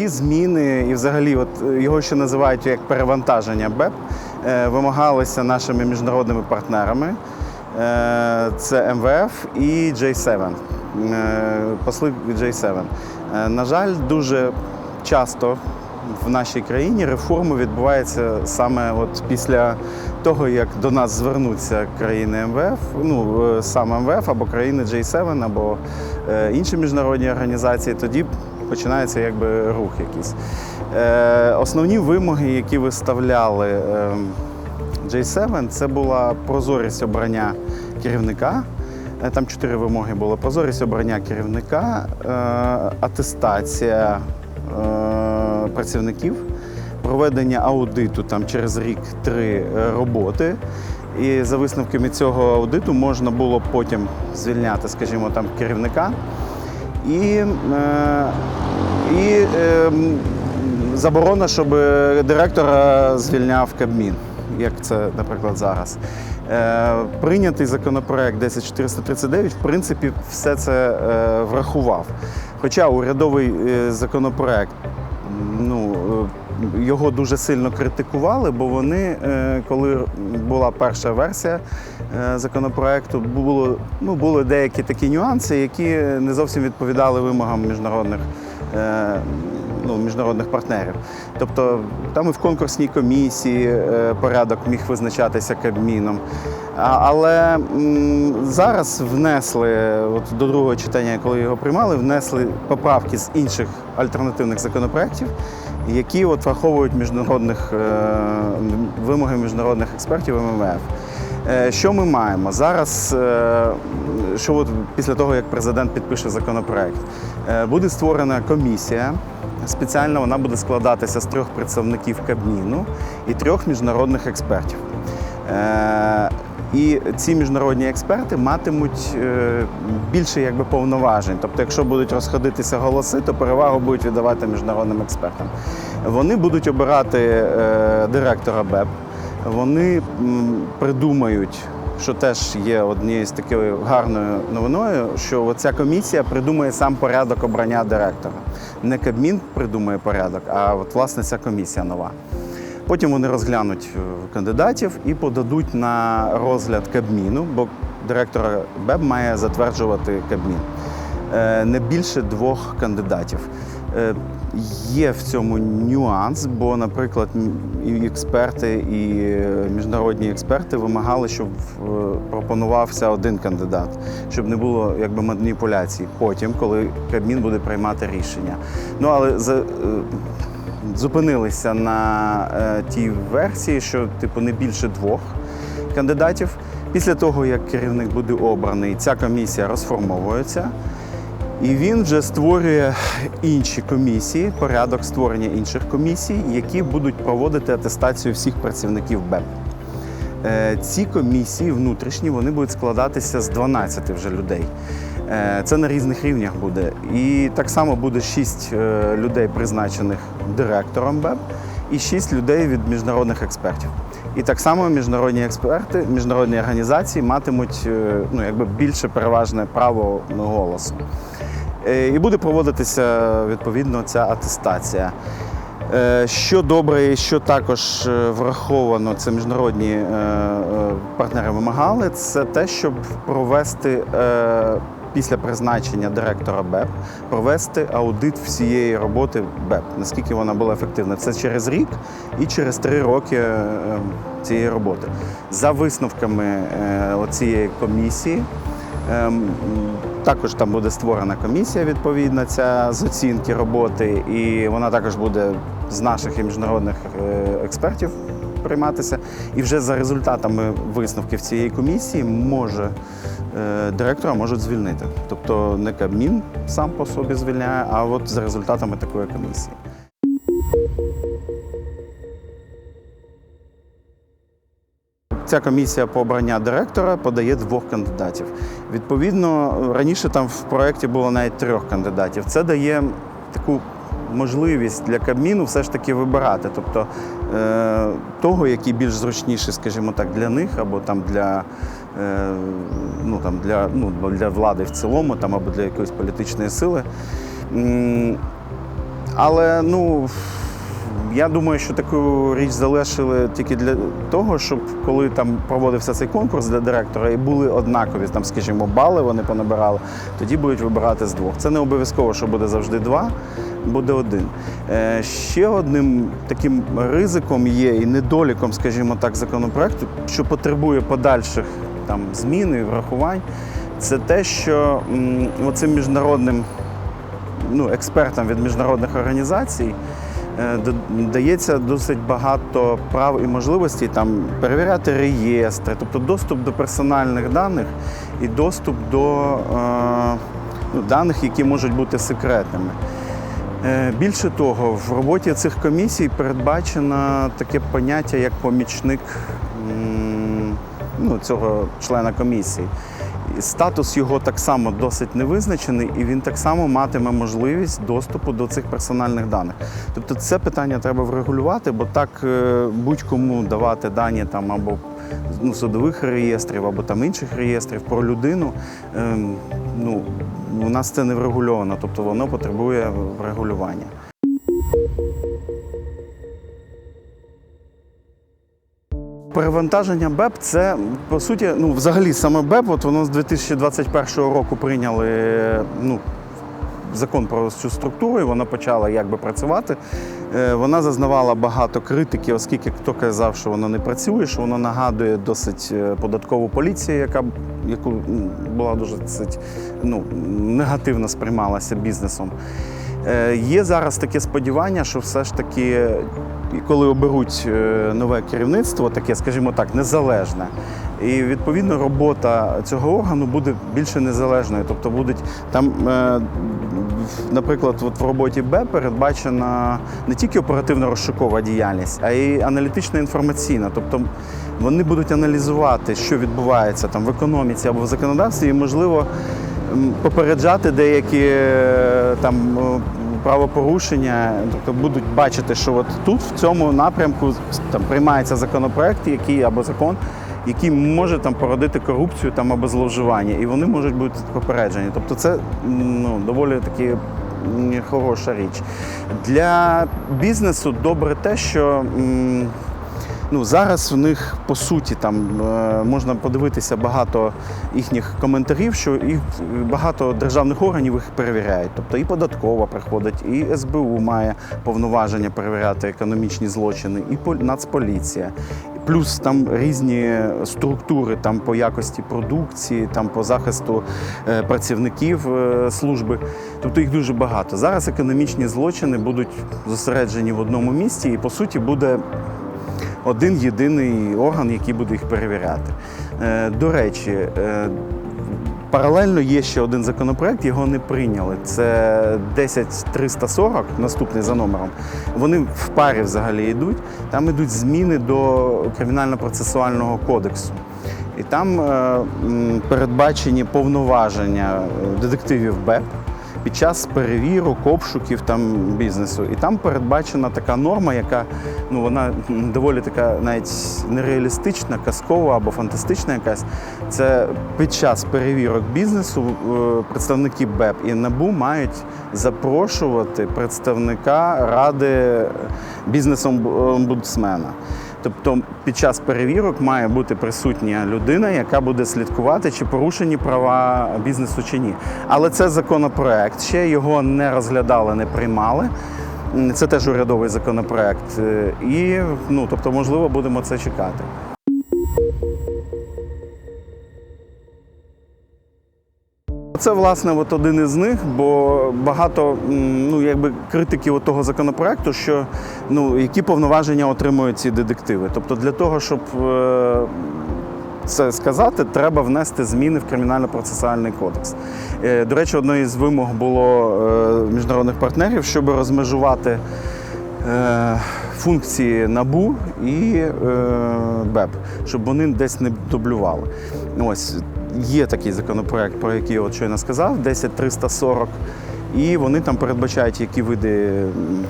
ті зміни, і взагалі, от е, його ще називають як перевантаження БЕП, е, вимагалися нашими міжнародними партнерами. Е, Це МВФ і J7, е, посли від J7. Е, На жаль, дуже часто в нашій країні реформи відбуваються саме от після того, як до нас звернуться країни МВФ, ну саме МВФ або країни J7, або інші міжнародні організації, тоді починається якби рух якийсь. Е, Основні вимоги, які виставляли е, J7, це була прозорість обрання керівника. Е, Там чотири вимоги було: прозорість обрання керівника, е, атестація е, працівників, проведення аудиту там через рік-три е, роботи. І за висновками цього аудиту можна було потім звільняти, скажімо, там керівника. І, е, і е, заборона, щоб директора звільняв Кабмін, як це, наприклад, зараз. Е, Прийнятий законопроект 10439, в принципі, все це е, врахував. Хоча урядовий е, законопроект, ну, е, його дуже сильно критикували, бо вони, е, коли була перша версія е, законопроекту, було, ну, були деякі такі нюанси, які не зовсім відповідали вимогам міжнародних. Е, Ну, міжнародних партнерів. Тобто там і в конкурсній комісії е, порядок міг визначатися Кабміном. Але зараз внесли, от до другого читання, коли його приймали, внесли поправки з інших альтернативних законопроєктів, які от враховують міжнародних е, вимоги міжнародних експертів МВФ. Що ми маємо зараз? Що от після того, як президент підпише законопроект, буде створена комісія. Спеціально вона буде складатися з трьох представників Кабміну і трьох міжнародних експертів. Е, І ці міжнародні експерти матимуть е, більше якби, повноважень. Тобто, якщо будуть розходитися голоси, то перевагу будуть віддавати міжнародним експертам. Вони будуть обирати е, директора БЕП. Вони придумають, що теж є однією з такою гарною новиною, що ця комісія придумає сам порядок обрання директора. Не Кабмін придумає порядок, а от власне ця комісія нова. Потім вони розглянуть е, кандидатів і подадуть на розгляд Кабміну, бо директора БЕБ має затверджувати Кабмін. Е, Не більше двох кандидатів. Є в цьому нюанс, бо, наприклад, і експерти, і е, міжнародні експерти вимагали, щоб е, пропонувався один кандидат, щоб не було якби маніпуляцій потім, коли Кабмін буде приймати рішення. Ну але за е, зупинилися на тій версії, що типу не більше двох кандидатів. Після того, як керівник буде обраний, ця комісія розформовується. І він вже створює інші комісії, порядок створення інших комісій, які будуть проводити атестацію всіх працівників БЕП. Е, Ці комісії внутрішні вони будуть складатися з 12 вже людей. Е, Це на різних рівнях буде. І так само буде 6 людей, призначених директором БЕП, і 6 людей від міжнародних експертів. І так само міжнародні експерти, міжнародні організації матимуть е, ну, якби більше переважне право голосу. Е, І буде проводитися відповідно ця атестація. Е, Що добре, і що також е, враховано, це міжнародні партнери вимагали, це те, щоб провести після призначення директора БЕП, провести аудит всієї роботи БЕП, наскільки вона була ефективна. Це через рік і через три роки цієї роботи. За висновками цієї комісії. Також там буде створена комісія відповідна ця з оцінки роботи, і вона також буде з наших і міжнародних е, експертів прийматися. І вже за результатами висновків цієї комісії може е, директора можуть звільнити. Тобто не Кабмін сам по собі звільняє, а от за результатами такої комісії. Ця комісія по обрання директора подає двох кандидатів. Відповідно, раніше там в проєкті було навіть трьох кандидатів. Це дає таку можливість для Кабміну все ж таки вибирати, тобто е, того, який більш зручніший, скажімо так, для них або там для. е, Ну, там, для, ну, для влади в цілому там, або для якоїсь політичної сили. Але ну. Я думаю, що таку річ залишили тільки для того, щоб коли там проводився цей конкурс для директора і були однакові, там, скажімо, бали вони понабирали, тоді будуть вибирати з двох. Це не обов'язково, що буде завжди два, буде один. Е, ще одним таким ризиком є і недоліком, скажімо так, законопроекту, що потребує подальших там змін і врахувань, це те, що оцим міжнародним ну, експертам від міжнародних організацій дається досить багато прав і можливостей там перевіряти реєстри, тобто доступ до персональних даних і доступ до е, ну, даних, які можуть бути секретними. Е, Більше того, в роботі цих комісій передбачено таке поняття як помічник ну, цього члена комісії. Статус його так само досить невизначений, і він так само матиме можливість доступу до цих персональних даних. Тобто це питання треба врегулювати, бо так е, будь-кому давати дані там або ну, судових реєстрів, або там інших реєстрів про людину. ем, ну, у нас це не врегульовано, тобто воно потребує врегулювання. Перевантаження БЕП це по суті, ну взагалі саме БЕП, от воно з 2021 року прийняли ну, закон про цю структуру, і вона почала якби працювати. Е, Вона зазнавала багато критики, оскільки хто казав, що воно не працює, що воно нагадує досить е, податкову поліцію, яка яку була дуже досить, ну, негативно сприймалася бізнесом. Е, Є зараз таке сподівання, що все ж таки, коли оберуть е, нове керівництво, таке, скажімо так, незалежне, і відповідно робота цього органу буде більше незалежною. Тобто будуть там, е, наприклад, от в роботі Б передбачена не тільки оперативно-розшукова діяльність, а й аналітична інформаційна. Тобто вони будуть аналізувати, що відбувається там в економіці або в законодавстві, і можливо попереджати деякі е, там правопорушення, тобто будуть бачити, що от тут в цьому напрямку там приймається законопроект, який або закон, який може там породити корупцію там або зловживання, і вони можуть бути попереджені. Тобто, це ну, доволі таки хороша річ. Для бізнесу добре те, що. Ну, зараз в них по суті там е, можна подивитися багато їхніх коментарів, що їх багато державних органів їх перевіряють. Тобто і податкова приходить, і СБУ має повноваження перевіряти економічні злочини, і Нацполіція. Плюс там різні структури там по якості продукції, там по захисту е, працівників е, служби. Тобто їх дуже багато. Зараз економічні злочини будуть зосереджені в одному місці, і по суті буде один єдиний орган, який буде їх перевіряти. Е, До речі, е, паралельно є ще один законопроект, його не прийняли. Це 10340, наступний за номером. Вони в парі взагалі йдуть. Там йдуть зміни до кримінально-процесуального кодексу. І там е, передбачені повноваження е, детективів БЕП під час перевірок, обшуків там бізнесу. І там передбачена така норма, яка ну вона доволі така навіть нереалістична, казкова або фантастична якась. Це під час перевірок бізнесу е, представники БЕП і НАБУ мають запрошувати представника ради бізнес-омбудсмена. Тобто під час перевірок має бути присутня людина, яка буде слідкувати, чи порушені права бізнесу чи ні. Але це законопроект, ще його не розглядали, не приймали. Це теж урядовий законопроект. Е, І ну, тобто, можливо, будемо це чекати. Це власне от один із них, бо багато ну, якби критиків того законопроекту, що ну, які повноваження отримують ці детективи. Тобто для того, щоб е, це сказати, треба внести зміни в кримінально-процесуальний кодекс. Е, До речі, одною із вимог було е, міжнародних партнерів, щоб розмежувати функції НАБУ і е, БЕП, щоб вони десь не дублювали. Ось є такий законопроект, про який я щойно сказав, 10340. І вони там передбачають, які види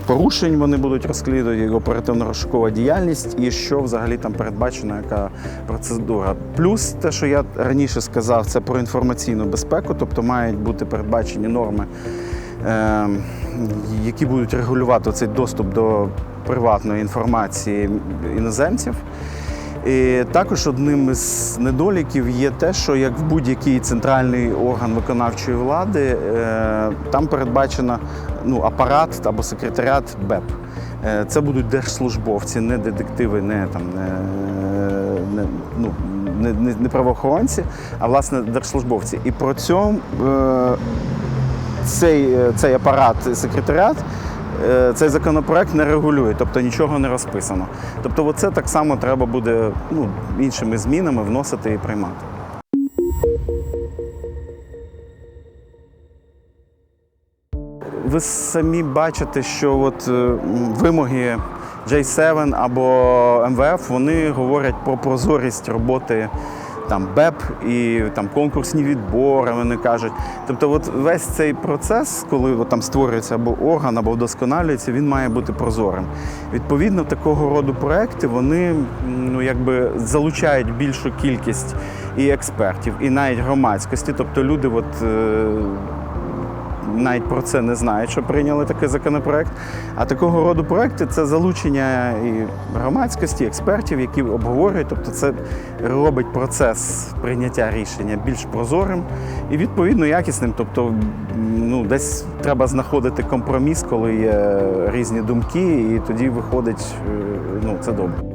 порушень вони будуть розслідувати, оперативно-розшукова діяльність, і що взагалі там передбачено, яка процедура. Плюс те, що я раніше сказав, це про інформаційну безпеку, тобто мають бути передбачені норми е, які будуть регулювати цей доступ до приватної інформації іноземців. І також одним із недоліків є те, що як в будь-який центральний орган виконавчої влади, е, там передбачено ну, апарат або секретаріат БЕП. Е, Це будуть держслужбовці, не детективи, не там не, не, ну, не, не, не правоохоронці, а власне держслужбовці. І про цьому е, цей, е, цей апарат секретаріат. е, Цей законопроект не регулює, тобто нічого не розписано. Тобто, оце так само треба буде ну, іншими змінами вносити і приймати. Ви самі бачите, що от е, вимоги J7 або МВФ вони говорять про прозорість роботи там БЕП і там конкурсні відбори. Вони кажуть. Тобто, от весь цей процес, коли от, там створюється або орган, або вдосконалюється, він має бути прозорим. Відповідно, такого роду проекти вони ну якби залучають більшу кількість і експертів, і навіть громадськості. Тобто люди, от. Навіть про це не знають, що прийняли такий законопроект. А такого роду проекти це залучення і громадськості, експертів, які обговорюють. Тобто, це робить процес прийняття рішення більш прозорим і відповідно якісним. Тобто, ну десь треба знаходити компроміс, коли є різні думки, і тоді виходить, е, ну це добре.